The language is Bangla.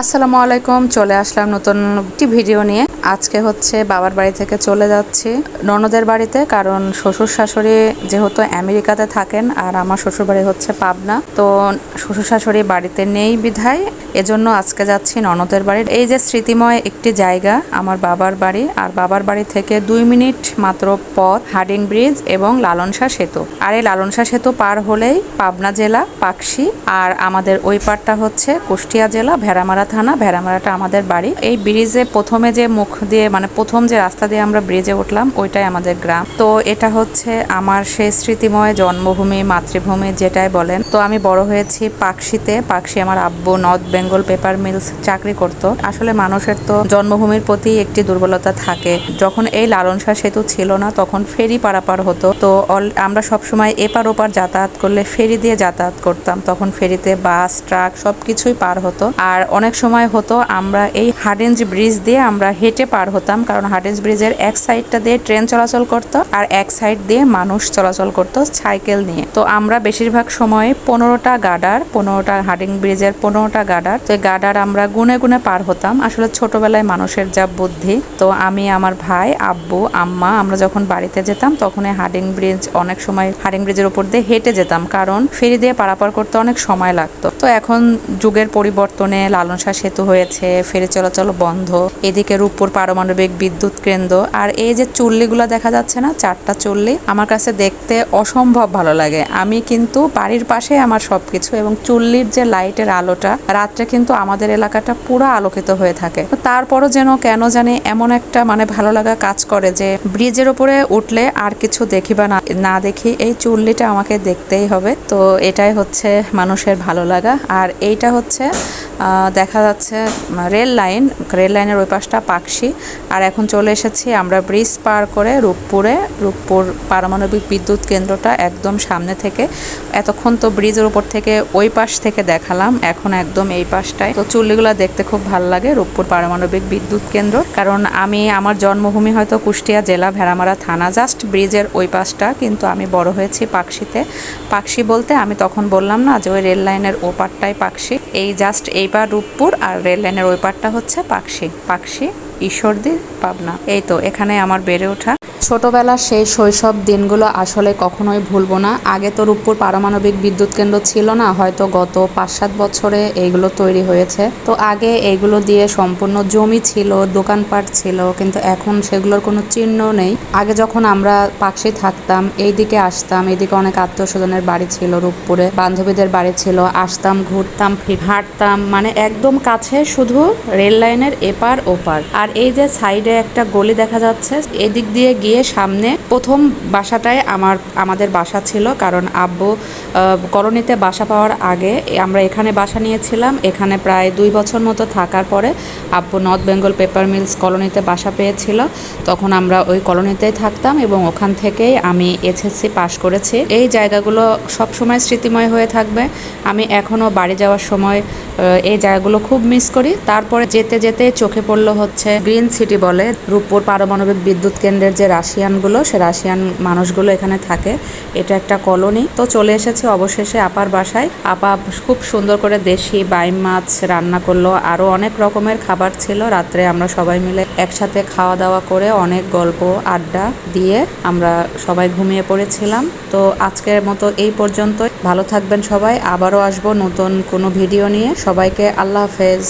আসসালামু আলাইকুম, চলে আসলাম নতুন একটি ভিডিও নিয়ে। আজকে হচ্ছে বাবার বাড়ি থেকে চলে যাচ্ছি ননদের বাড়িতে, কারণ শ্বশুর শাশুড়ি যেহেতু আমেরিকাতে থাকেন আর আমার শ্বশুর বাড়ি হচ্ছে পাবনা, তো শ্বশুর শাশুড়ি বাড়িতে নেই বিধায় এজন্য আজকে যাচ্ছি ননদের বাড়ির এই যে স্মৃতিময় একটি জায়গা, আমার বাবার বাড়ি, আর বাবার বাড়ি থেকে দুই মিনিট মাত্র পথ, হার্ডিং ব্রিজ এবং লালনশাহ সেতু। আর এই লালনশাহ সেতু পার হলেই পাবনা জেলা, পাকশি, আর আমাদের ওই পারটা হচ্ছে কুষ্টিয়া জেলা, ভেড়ামারা থানা। ভেড়ামারাটা আমাদের বাড়ি। এই ব্রিজে প্রথমে যে মুখ দিয়ে মানে প্রথম যে রাস্তা দিয়ে আমরা ব্রিজে উঠলাম, ওইটাই আমাদের গ্রাম। তো এটা হচ্ছে আমার সেই স্মৃতিময় জন্মভূমি, মাতৃভূমি যেটাই বলেন। তো আমি বড় হয়েছি পাকশিতে। পাকশি আমার আব্বু নর্থ বেঙ্গল পেপার মিলস চাকরি করত। আসলে মানুষের তো জন্মভূমির প্রতি একটি দুর্বলতা থাকে। যখন এই লালন শাহ সেতু ছিল না, তখন ফেরি পারাপার হতো। তো আমরা সবসময় এপার ওপার যাতায়াত করলে ফেরি দিয়ে যাতায়াত করতাম। তখন ফেরিতে বাস, ট্রাক সব কিছুই পার হতো। আর অনেক সময় হতো আমরা এই হার্ডেঞ্জ ব্রিজ দিয়ে আমরা হেঁটে পার হতাম, কারণ হার্ডেঞ্জ ব্রিজের এক সাইডটা দিয়ে ট্রেন চলাচল করতো আর এক সাইড দিয়ে মানুষ চলাচল করতো সাইকেল নিয়ে। তো আমরা বেশিরভাগ সময় পনেরোটা গাডার, পনেরোটা হার্ডিং ব্রিজের পনেরোটা গাডার তো এই গাডার আমরা গুনে গুনে পার হতাম। আসলে ছোটবেলায় মানুষের যা বুদ্ধি, তো আমি, আমার ভাই, আব্বু, আম্মা, আমরা যখন বাড়িতে যেতাম তখন হার্ডিং ব্রিজ অনেক সময় হার্ডিং ব্রিজের উপর দিয়ে হেঁটে যেতাম। কারণ ফেরি দিয়ে পারাপার করতে অনেক সময় লাগতো। তো এখন যুগের পরিবর্তনে লালন শাহ সেতু হয়েছে, ফেরি চলাচল বন্ধ, এদিকে রূপপুর পারমাণবিক বিদ্যুৎ কেন্দ্র, আর এই যে চুল্লিগুলো দেখা যাচ্ছে না, চারটা চুল্লি, আমার কাছে দেখতে অসম্ভব ভালো লাগে। আমি কিন্তু বাড়ির পাশে আমার সবকিছু এবং চুল্লির যে লাইটের আলোটা রাত্রে কিন্তু আমাদের এলাকাটা পুরো আলোকিত হয়ে থাকে। তারপরও যেন কেন জানি এমন একটা মানে ভালো লাগা কাজ করে যে ব্রিজের উপরে উঠলে আর কিছু দেখি বা না দেখি, এই চুল্লিটা আমাকে দেখতেই হবে। তো এটাই হচ্ছে মানুষের ভালো লাগা। আর এইটা হচ্ছে দেখা যাচ্ছে রেল লাইন, রেল লাইনের ওই পাশটা পাকশি আর এখন চলে এসেছি আমরা ব্রিজ পার করে রূপপুরে। রূপপুর পারমাণবিক বিদ্যুৎ কেন্দ্রটা একদম সামনে থেকে। এতক্ষণ তো ব্রিজের উপর থেকে ওই পাশ থেকে দেখালাম, এখন একদম এই পাশটায়। তো চুল্লিগুলো দেখতে খুব ভালো লাগে রূপপুর পারমাণবিক বিদ্যুৎ কেন্দ্র। কারণ আমি, আমার জন্মভূমি হয়তো কুষ্টিয়া জেলা, ভেড়ামারা থানা, জাস্ট ব্রিজের ওই পাশটা। কিন্তু আমি বড় হয়েছি পাকশিতে পাকশি বলতে আমি তখন বললাম না যে ওই রেল লাইনের ওপারটাই পারটাই পাকশি এই জাস্ট এইবার রূপপুর আর রেল লাইনের ওই পারটা হচ্ছে পাকশি। পাকশি, ঈশ্বরদী, পাবনা। এই তো, এখানে আমার বেড়ে ওঠা। ছোটবেলার সেই শৈশব দিনগুলো আসলে কখনোই ভুলবো না। আগে তো রূপপুর পারমাণবিক বিদ্যুৎ কেন্দ্র ছিল না, হয়তো গত পাঁচ সাত বছরে এইগুলো তৈরি হয়েছে। তো আগে এইগুলো দিয়ে সম্পূর্ণ জমি ছিল, দোকানপাট ছিল, কিন্তু এখন সেগুলোর কোনো চিহ্ন নেই। আগে যখন আমরা পাকশি থাকতাম এই দিকে আসতাম এদিকে অনেক আত্মীয় স্বজনের বাড়ি ছিল রূপপুরে, বান্ধবীদের বাড়ি ছিল, আসতাম, ঘুরতাম হাঁটতাম মানে একদম কাছে শুধু রেল লাইনের এপার ওপার। আর এই যে সাইডে একটা গলি দেখা যাচ্ছে, এদিক দিয়ে গিয়ে সামনে প্রথম বাসাটায় আমার, আমাদের বাসা ছিল, কারণ আব্বু কলোনিতে বাসা পাওয়ার আগে আমরা এখানে বাসা নিয়েছিলাম। এখানে প্রায় দুই বছর মতো থাকার পরে আব্বু নর্থ বেঙ্গল পেপার মিলস কলোনিতে বাসা পেয়েছিল। তখন আমরা ওই কলোনিতেই থাকতাম এবং ওখান থেকেই আমি এসএসসি পাশ করেছি। এই জায়গাগুলো সব সময় স্মৃতিময় হয়ে থাকবে। আমি এখনও বাড়ি যাওয়ার সময় এই জায়গাগুলো খুব মিস করি। তারপরে যেতে যেতে চোখে পড়ল হচ্ছে গ্রিন সিটি বলে রূপপুর পারমাণবিক বিদ্যুৎ কেন্দ্রের যে রাশিয়ানগুলো, সে রাশিয়ান মানুষগুলো এখানে থাকে। এটা একটা কলোনি। তো চলে এসেছে অবশেষে আপার বাসায়। আপা খুব সুন্দর করে দেশি বাইম মাছ রান্না করল। আরও অনেক রকমের খাবার ছিল। রাত্রে আমরা সবাই মিলে একসাথে খাওয়া দাওয়া করে অনেক গল্প, আড্ডা দিয়ে আমরা সবাই ঘুমিয়ে পড়েছিলাম। তো আজকের মতো এই পর্যন্ত ভালো থাকবেন সবাই। আবারও আসব নতুন কোনো ভিডিও নিয়ে। সবাইকে আল্লাহ হাফেজ।